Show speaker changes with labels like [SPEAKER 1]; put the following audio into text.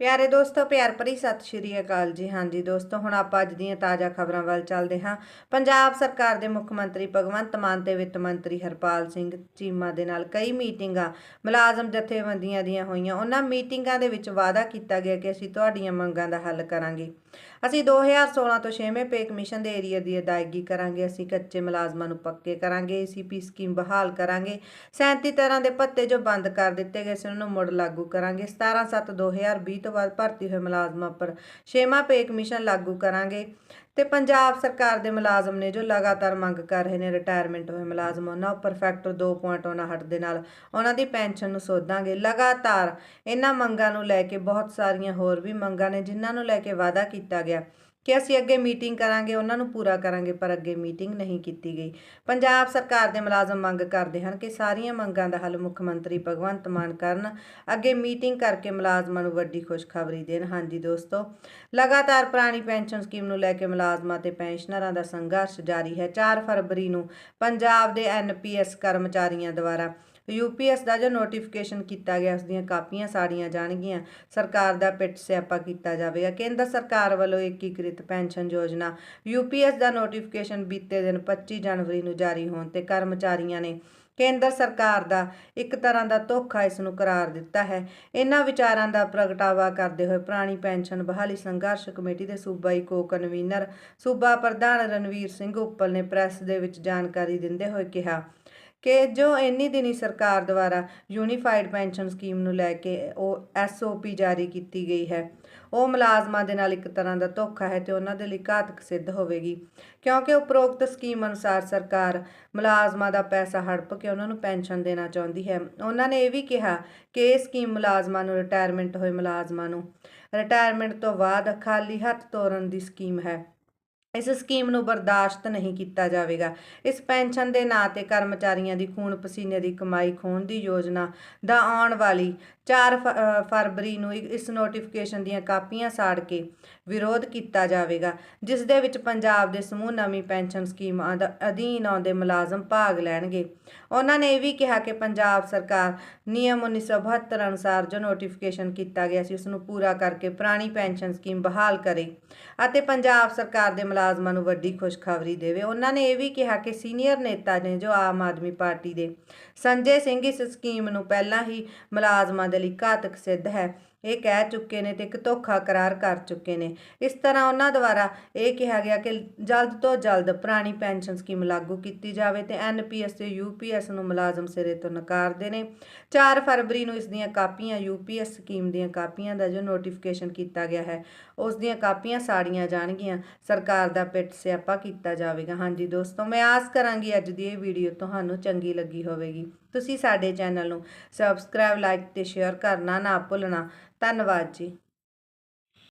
[SPEAKER 1] ਪਿਆਰੇ ਦੋਸਤੋ, ਪਿਆਰ ਭਰੀ ਸਤਿ ਸ਼੍ਰੀ ਅਕਾਲ ਜੀ। ਹਾਂਜੀ ਦੋਸਤੋ, ਹੁਣ ਆਪਾਂ ਅੱਜ ਦੀਆਂ ਤਾਜ਼ਾ ਖਬਰਾਂ ਵੱਲ ਚੱਲਦੇ ਹਾਂ। ਪੰਜਾਬ ਸਰਕਾਰ ਦੇ ਮੁੱਖ ਮੰਤਰੀ ਭਗਵੰਤ ਮਾਨ ਤੇ ਵਿੱਤ ਮੰਤਰੀ ਹਰਪਾਲ ਸਿੰਘ ਚੀਮਾ ਦੇ ਨਾਲ ਕਈ ਮੀਟਿੰਗਾਂ, ਮੁਲਾਜ਼ਮ ਜਥੇਬੰਦੀਆਂ ਦੀਆਂ ਹੋਈਆਂ। ਉਹਨਾਂ ਮੀਟਿੰਗਾਂ ਦੇ ਵਿੱਚ ਵਾਅਦਾ ਕੀਤਾ ਗਿਆ ਕਿ ਅਸੀਂ ਤੁਹਾਡੀਆਂ ਮੰਗਾਂ ਦਾ ਹੱਲ ਕਰਾਂਗੇ। ਅਸੀਂ 2016 ਤੋਂ 6ਵੇਂ ਪੇ ਕਮਿਸ਼ਨ ਦੇ ਏਰੀਆ ਦੀ ਅਦਾਇਗੀ ਕਰਾਂਗੇ। ਅਸੀਂ ਕੱਚੇ ਮੁਲਾਜ਼ਮਾਂ ਨੂੰ ਪੱਕੇ ਕਰਾਂਗੇ। ਏਸੀਪੀ ਸਕੀਮ ਬਹਾਲ ਕਰਾਂਗੇ। 37 ਤਰ੍ਹਾਂ ਦੇ ਭੱਤੇ ਜੋ ਬੰਦ ਕਰ ਦਿੱਤੇ ਗਏ ਸੀ, ਉਹਨਾਂ ਨੂੰ ਮੁੜ ਲਾਗੂ ਕਰਾਂਗੇ। 17 7 2020 ਤੋਂ ਬਾਅਦ ਭਰਤੀ ਹੋਏ ਮੁਲਾਜ਼ਮਾਂ ਪਰ 6ਵਾਂ ਪੇ ਕਮਿਸ਼ਨ ਲਾਗੂ ਕਰਾਂਗੇ। ਤੇ ਪੰਜਾਬ ਸਰਕਾਰ ਦੇ ਮੁਲਾਜ਼ਮ ਨੇ ਜੋ ਲਗਾਤਾਰ ਮੰਗ ਕਰ ਰਹੇ ਨੇ ਰਿਟਾਇਰਮੈਂਟ ਹੋਏ ਮੁਲਾਜ਼ਮ, ਉਹਨਾਂ ਉੱਪਰ ਫੈਕਟਰ 2.59 ਦੇ ਨਾਲ ਉਹਨਾਂ ਦੀ ਪੈਨਸ਼ਨ ਨੂੰ ਸੋਧਾਂਗੇ। ਲਗਾਤਾਰ ਇਹਨਾਂ ਮੰਗਾਂ ਨੂੰ ਲੈ ਕੇ ਬਹੁਤ ਸਾਰੀਆਂ ਹੋਰ ਵੀ ਮੰਗਾਂ ਨੇ, ਜਿਨ੍ਹਾਂ ਨੂੰ ਲੈ ਕੇ ਵਾਅਦਾ ਕੀਤਾ ਗਿਆ। ਕਿ ਅਸੀਂ ਅੱਗੇ ਮੀਟਿੰਗ ਕਰਾਂਗੇ, ਉਹਨਾਂ ਨੂੰ ਪੂਰਾ ਕਰਾਂਗੇ, ਪਰ ਅੱਗੇ ਮੀਟਿੰਗ ਨਹੀਂ ਕੀਤੀ ਗਈ। ਪੰਜਾਬ ਸਰਕਾਰ ਦੇ ਮੁਲਾਜ਼ਮ ਮੰਗ ਕਰਦੇ ਹਨ ਕਿ ਸਾਰੀਆਂ ਮੰਗਾਂ ਦਾ ਹੱਲ ਮੁੱਖ ਮੰਤਰੀ ਭਗਵੰਤ ਮਾਨ ਕਰਨ। ਅੱਗੇ ਮੀਟਿੰਗ ਕਰਕੇ ਮੁਲਾਜ਼ਮਾਂ ਨੂੰ ਵੱਡੀ ਖੁਸ਼ਖਬਰੀ ਦੇਣ। ਹਾਂਜੀ ਦੋਸਤੋ, ਲਗਾਤਾਰ ਪੁਰਾਣੀ ਪੈਨਸ਼ਨ ਸਕੀਮ ਨੂੰ ਲੈ ਕੇ ਮੁਲਾਜ਼ਮਾਂ ਤੇ ਪੈਨਸ਼ਨਰਾਂ ਦਾ ਸੰਘਰਸ਼ ਜਾਰੀ ਹੈ। 4 ਫਰਵਰੀ ਨੂੰ ਪੰਜਾਬ ਦੇ ਐਨਪੀਐਸ ਕਰਮਚਾਰੀਆਂ ਦੁਆਰਾ ਯੂਪੀਐਸ ਦਾ ਜੋ ਨੋਟੀਫਿਕੇਸ਼ਨ ਕੀਤਾ ਗਿਆ ਉਸ ਦੀਆਂ ਕਾਪੀਆਂ ਸਾੜੀਆਂ ਜਾਣਗੀਆਂ। ਸਰਕਾਰ ਦਾ ਪਿੱਟ ਸਿਆਪਾ ਕੀਤਾ ਜਾਵੇਗਾ। ਕੇਂਦਰ ਸਰਕਾਰ ਵੱਲੋਂ ਏਕੀਕ੍ਰਿਤ ਪੈਨਸ਼ਨ ਯੋਜਨਾ। ਯੂਪੀਐਸ ਦਾ ਨੋਟੀਫਿਕੇਸ਼ਨ ਬੀਤੇ ਦਿਨ 25 ਜਨਵਰੀ ਨੂੰ ਜਾਰੀ ਹੋਣ ਤੇ ਕਰਮਚਾਰੀਆਂ ਨੇ ਕੇਂਦਰ ਸਰਕਾਰ ਦਾ ਇੱਕ ਤਰ੍ਹਾਂ ਦਾ ਧੋਖਾ ਇਸ ਨੂੰ ਕਰਾਰ ਦਿੱਤਾ ਹੈ। ਇਹਨਾਂ ਵਿਚਾਰਾਂ ਦਾ ਪ੍ਰਗਟਾਵਾ ਕਰਦੇ ਹੋਏ ਪੁਰਾਣੀ ਪੈਨਸ਼ਨ ਬਹਾਲੀ ਸੰਘਰਸ਼ ਕਮੇਟੀ ਦੇ ਸੂਬਾਈ ਕੋ ਕਨਵੀਨਰ ਸੂਬਾ ਪ੍ਰਧਾਨ ਰਣਵੀਰ ਸਿੰਘ ਉੱਪਲ ਨੇ ਪ੍ਰੈਸ ਦੇ ਵਿੱਚ ਜਾਣਕਾਰੀ ਦਿੰਦੇ ਹੋਏ ਕਿਹਾ ਕਿ ਜੋ ਇੰਨੀ ਦਿਨੀ ਸਰਕਾਰ ਦੁਆਰਾ ਯੂਨੀਫਾਈਡ ਪੈਨਸ਼ਨ ਸਕੀਮ ਨੂੰ ਲੈ ਕੇ ਉਹ ਐਸਓਪੀ ਜਾਰੀ ਕੀਤੀ ਗਈ ਹੈ, ਉਹ ਮੁਲਾਜ਼ਮਾਂ ਦੇ ਨਾਲ ਇੱਕ ਤਰ੍ਹਾਂ ਦਾ ਧੋਖਾ ਹੈ ਤੇ ਉਹਨਾਂ ਦੇ ਲਈ ਘਾਤਕ ਸਿੱਧ ਹੋਵੇਗੀ, ਕਿਉਂਕਿ ਉਪਰੋਕਤ ਸਕੀਮ ਅਨੁਸਾਰ ਸਰਕਾਰ ਮੁਲਾਜ਼ਮਾਂ ਦਾ ਪੈਸਾ ਹੜਪ ਕੇ ਉਹਨਾਂ ਨੂੰ ਪੈਨਸ਼ਨ ਦੇਣਾ ਚਾਹੁੰਦੀ ਹੈ। ਉਹਨਾਂ ਨੇ ਇਹ ਵੀ ਕਿਹਾ ਕਿ ਇਹ ਸਕੀਮ ਮੁਲਾਜ਼ਮਾਂ ਨੂੰ ਰਿਟਾਇਰਮੈਂਟ ਹੋਏ ਮੁਲਾਜ਼ਮਾਂ ਨੂੰ ਰਿਟਾਇਰਮੈਂਟ ਤੋਂ ਬਾਅਦ ਖਾਲੀ ਹੱਥ ਤੋਰਨ ਦੀ ਸਕੀਮ ਹੈ। ਇਸ ਸਕੀਮ ਨੂੰ ਬਰਦਾਸ਼ਤ ਨਹੀਂ ਕੀਤਾ ਜਾਵੇਗਾ। ਇਸ ਪੈਨਸ਼ਨ ਦੇ ਨਾਂ ਤੇ ਕਰਮਚਾਰੀਆਂ ਦੀ ਖੂਨ ਪਸੀਨੇ ਦੀ ਕਮਾਈ ਖੋਣ ਦੀ ਯੋਜਨਾ ਦਾ ਆਉਣ ਵਾਲੀ 4 ਫ- ਫਰਵਰੀ ਨੂੰ ਇਸ ਨੋਟੀਫਿਕੇਸ਼ਨ ਦੀਆਂ ਕਾਪੀਆਂ ਸਾੜ ਕੇ ਵਿਰੋਧ ਕੀਤਾ ਜਾਵੇਗਾ, ਜਿਸ ਦੇ ਵਿੱਚ ਪੰਜਾਬ ਦੇ ਸਮੂਹ ਨਵੀਂ ਪੈਨਸ਼ਨ ਸਕੀਮ ਅਧ- ਅਧੀਨ ਆਉਂਦੇ ਮੁਲਾਜ਼ਮ ਭਾਗ ਲੈਣਗੇ। ਉਹਨਾਂ ਨੇ ਇਹ ਵੀ ਕਿਹਾ ਕਿ ਪੰਜਾਬ ਸਰਕਾਰ ਨਿਯਮ 1972 ਅਨੁਸਾਰ ਜੋ ਨੋਟੀਫਿਕੇਸ਼ਨ ਕੀਤਾ ਗਿਆ ਸੀ ਉਸ ਨੂੰ ਪੂਰਾ ਕਰਕੇ ਪੁਰਾਣੀ ਪੈਨਸ਼ਨ ਸਕੀਮ ਬਹਾਲ ਕਰੇ ਅਤੇ ਪੰਜਾਬ ਸਰਕਾਰ ਦੇ ਮੁਲਾਜ਼ਮਾਂ ਨੂੰ ਵੱਡੀ ਖੁਸ਼ਖਬਰੀ ਦੇਵੇ। ਉਹਨਾਂ ਨੇ ਇਹ ਵੀ ਕਿਹਾ ਕਿ ਸੀਨੀਅਰ ਨੇਤਾ ਨੇ ਜੋ ਆਮ ਆਦਮੀ ਪਾਰਟੀ ਦੇ ਸੰਜੇ ਸਿੰਘ ਇਸ ਸਕੀਮ ਨੂੰ ਪਹਿਲਾਂ ਹੀ ਮੁਲਾਜ਼ਮਾਂ ਦੇ ਲਈ ਘਾਤਕ ਸਿੱਧ ਹੈ। ਇਹ ਕਹਿ ਚੁੱਕੇ ਨੇ ਤੇ ਇੱਕ ਧੋਖਾ ਕਰਾਰ ਕਰ ਚੁੱਕੇ ਨੇ। ਇਸ ਤਰ੍ਹਾਂ ਉਹਨਾਂ ਦੁਆਰਾ ਇਹ ਕਿਹਾ ਗਿਆ ਕਿ ਜਲਦ ਤੋਂ ਜਲਦ ਪੁਰਾਣੀ ਪੈਨਸ਼ਨ ਸਕੀਮ ਲਾਗੂ ਕੀਤੀ ਜਾਵੇ ਤੇ ਐਨਪੀਐਸ ਤੇ ਯੂਪੀਐਸ ਨੂੰ ਮੁਲਾਜ਼ਮ ਸਿਰੇ ਤੋਂ ਨਕਾਰਦੇ ਨੇ 4 ਫਰਵਰੀ ਨੂੰ ਇਸ ਦੀਆਂ ਕਾਪੀਆਂ ਯੂਪੀਐਸ ਸਕੀਮ ਦੀਆਂ ਕਾਪੀਆਂ ਦਾ ਜੋ ਨੋਟੀਫਿਕੇਸ਼ਨ ਕੀਤਾ ਗਿਆ ਹੈ, ਉਸ ਦੀਆਂ ਕਾਪੀਆਂ ਸਾੜੀਆਂ ਜਾਣਗੀਆਂ। ਸਰਕਾਰ ਦਾ ਪਿੱਟ ਸਿਆਪਾ ਕੀਤਾ ਜਾਵੇਗਾ। ਹਾਂਜੀ ਦੋਸਤੋ, ਮੈਂ ਆਸ ਕਰਾਂਗੀ ਅੱਜ ਦੀ ਇਹ ਵੀਡੀਓ ਤੁਹਾਨੂੰ ਚੰਗੀ ਲੱਗੀ ਹੋਵੇਗੀ। ਤੁਸੀਂ ਸਾਡੇ ਚੈਨਲ ਨੂੰ ਸਬਸਕ੍ਰਾਈਬ ਲਾਈਕ ਤੇ ਸ਼ੇਅਰ ਕਰਨਾ ਨਾ ਭੁੱਲਣਾ। ਧੰਨਵਾਦ ਜੀ।